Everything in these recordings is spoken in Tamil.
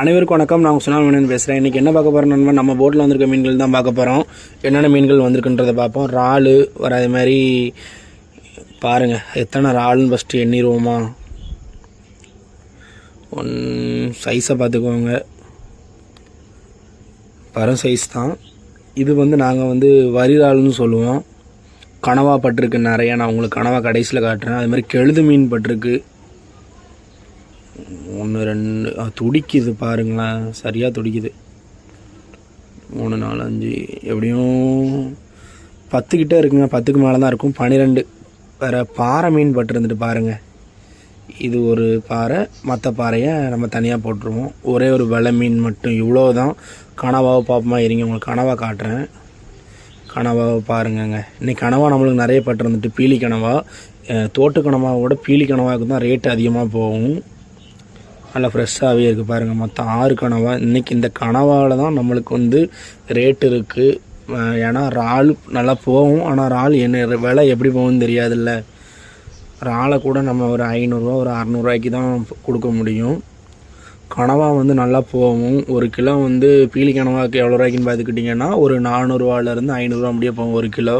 அனைவருக்கும் வணக்கம். நான் சுனால் மணியன் பேசுகிறேன் இன்றைக்கி என்ன பார்க்க போகிறோம் நண்பன் நம்ம போட்டில் வந்திருக்க மீன்கள் தான் பார்க்க போகிறோம் என்னென்ன மீன்கள் வந்திருக்குன்றதை பார்ப்போம். இறாலு வர அது மாதிரி பாருங்கள் எத்தனை இறாலுன்னு ஃபஸ்ட்டு எண்ணிடுவோமா? ஒன் சைஸை பார்த்துக்கோங்க. பரம் சைஸ் தான். இது வந்து நாங்கள் வந்து வரி இறாலுன்னு சொல்லுவோம். கனவா பட்டிருக்கு நிறையா. நான் உங்களுக்கு கனவா கடைசியில் காட்டுறேன். அது மாதிரி கெழுது மீன் பட்டிருக்கு. ஒன்று ரெண்டு துடிக்குது பாருங்களேன். சரியாக துடிக்குது. மூணு நாலு அஞ்சு எப்படியும் பத்துக்கிட்டே இருக்குங்க. பத்துக்கு மேலே தான் இருக்கும். பன்னிரெண்டு வேறு பாறை மீன் பட்டிருந்துட்டு பாருங்கள் இது ஒரு பாறை மற்ற பாறையை நம்ம தனியாக போட்டுருவோம். ஒரே ஒரு வெள்ளை மீன் மட்டும். இவ்வளோ தான் கனவாவை பார்ப்போமா? இருங்க உங்களுக்கு கனவாக காட்டுறேன். கனவாவை பாருங்கங்க. இன்னைக்கு கனவா நம்மளுக்கு நிறைய பட்டிருந்துட்டு பீலி கனவா தோட்டு கனவாக விட பீலி கனவாவுக்கு தான் ரேட் அதிகமாக போகும். நல்லா ஃப்ரெஷ்ஷாகவே இருக்குது பாருங்கள் மொத்தம் ஆறு கனவா. இன்றைக்கி இந்த கனவாவில் தான் நம்மளுக்கு வந்து ரேட் இருக்குது ஏன்னா இறால் நல்லா போகும். ஆனால் இறால் என்ன விலை எப்படி போகும்னு தெரியாதுல்ல. இறாலை கூட நம்ம ஒரு ஐநூறுரூவா ஒரு அறநூறுவாய்க்கு தான் கொடுக்க முடியும். கனவா வந்து நல்லா போகும். ஒரு கிலோ வந்து பீலி கனவாக்கு எவ்வளோ ரூபாய்க்குன்னு பார்த்துக்கிட்டிங்கன்னா ஒரு நானூறுரூவாலேருந்து ஐநூறுரூவா முடிய போகும் ஒரு கிலோ.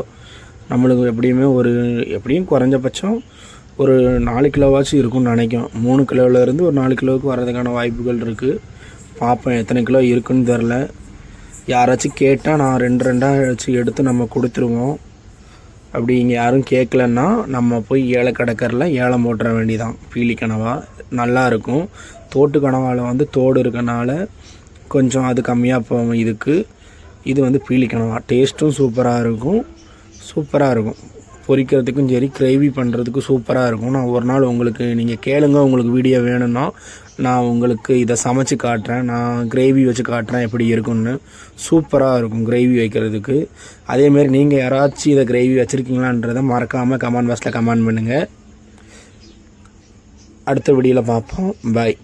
நம்மளுக்கு எப்படியுமே ஒரு எப்படியும் குறைஞ்சபட்சம் ஒரு நாலு கிலோவாச்சும் இருக்கும்னு நினைக்கும். மூணு கிலோவிலேருந்து ஒரு நாலு கிலோவுக்கு வர்றதுக்கான வாய்ப்புகள் இருக்குது பார்ப்பேன் எத்தனை கிலோ இருக்குன்னு தெரில யாராச்சும் கேட்டால் நான் ரெண்டு ரெண்டாக வச்சு எடுத்து நம்ம கொடுத்துருவோம். அப்படி இங்கே யாரும் கேட்கலன்னா நம்ம போய் ஏழை கடற்கரில் ஏலம் போட்டுற வேண்டிதான் பீலி கனவா நல்லா இருக்கும். தோட்டு கனவாவில் வந்து தோடு இருக்கனால கொஞ்சம் அது கம்மியாக போகும் இதுக்கு. இது வந்து பீலி கனவா. டேஸ்ட்டும் சூப்பராக இருக்கும். சூப்பராக இருக்கும். பொரிக்கிறதுக்கும் சரி கிரேவி பண்ணுறதுக்கும் சூப்பராக இருக்கும். நான் ஒரு நாள் உங்களுக்கு நீங்கள் கேளுங்க உங்களுக்கு வீடியோ வேணும்னா நான் உங்களுக்கு இதை சமைச்சு காட்டுறேன். நான் கிரேவி வச்சு காட்டுறேன் எப்படி இருக்கும்னு. சூப்பராக இருக்கும் கிரேவி வைக்கிறதுக்கு. அதேமாரி நீங்கள் யாராச்சும் இதை கிரேவி வச்சுருக்கீங்களான்றதை மறக்காமல் கமெண்ட் பாக்ஸில் கமெண்ட் பண்ணுங்கள் அடுத்த வீடியோவில் பார்ப்போம். பாய்